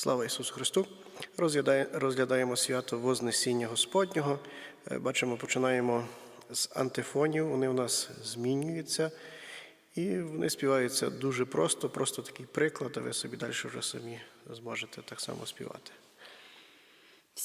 Слава Ісусу Христу! Розглядаємо свято Вознесіння Господнього. Е, Бачимо, починаємо з антифонів, вони у нас змінюються. І вони співаються дуже просто, просто такий приклад, а ви собі далі вже самі зможете так само співати.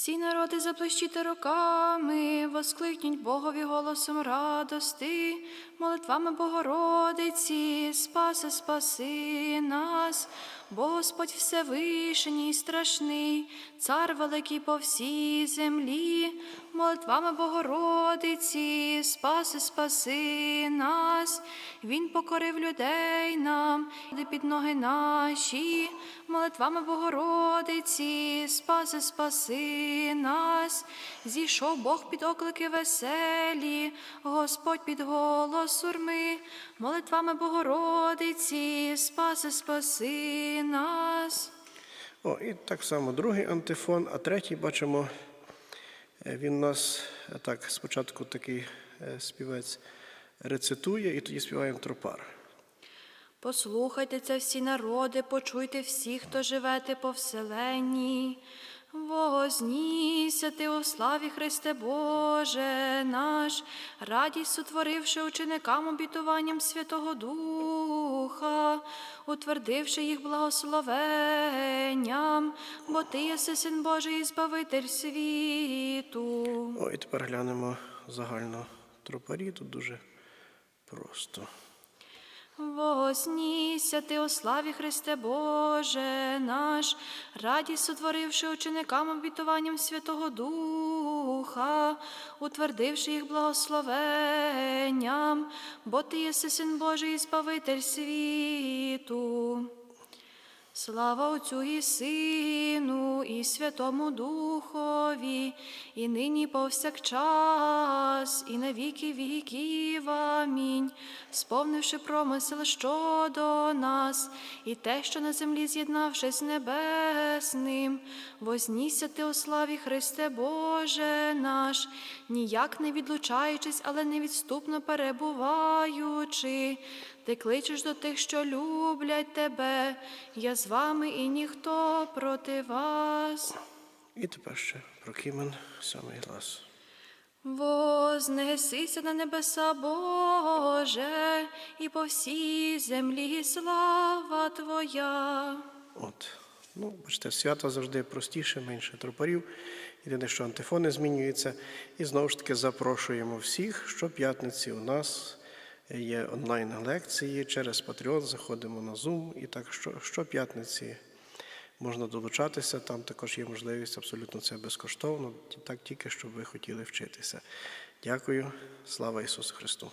Всі народи заплещіте руками, воскликніть Богові голосом радости, молитвами Богородиці, спаси, спаси нас, Господь Всевишній, страшний, цар великий по всій землі, молитвами Богородиці, спаси, спаси нас, Він покорив людей нам, де під ноги наші, молитвами Богородиці, спаси, спаси нас, зійшов Бог під оклики веселі, Господь під голос сурми, молитвами Богородиці, спаси, спаси нас. О, і так само другий антифон, а третій бачимо, е, він у нас е, так спочатку такий е, співець рецитує, і тоді співаємо тропар. Послухайте це всі народи, почуйте всі, хто живете по вселенні. Вознісся ти у славі Христе Боже наш, радість сотворивши ученикам обітуванням Святого Духа, утвердивши їх благословенням, бо ти єси син Божий і Збавитель світу. О, і тепер глянемо загально тропарі, тут дуже просто. Вознісся ти у славі Христе Боже наш, радість сотворивши ученикам обітуванням Святого Духа, утвердивши їх благословенням, бо ти єси син Божий і Збавитель світу. Слава Отцю і Сину, і Святому Духові, і нині повсякчас, і на віки віків. Амінь. Сповнивши промисел щодо нас, і те, що на землі з'єднавшись з небесним, вознісся ти у славі Христе Боже наш, ніяк не відлучаючись, але невідступно перебуваючи. Ти кличеш до тих, що люблять тебе, я з вами і ніхто проти вас. І тепер ще прокимен, сьомий глас. Вознесися на небеса Боже, і по всій землі слава Твоя. От. Ну, бачите, свято завжди простіше, менше тропарів. Єдине, що антифони змінюються. І знову ж таки запрошуємо всіх, щоп'ятниці у нас є онлайн-лекції через Patreon, заходимо на Zoom. І так що щоп'ятниці можна долучатися. Там також є можливість абсолютно це безкоштовно, так тільки щоб ви хотіли вчитися. Дякую. Слава Ісусу Христу!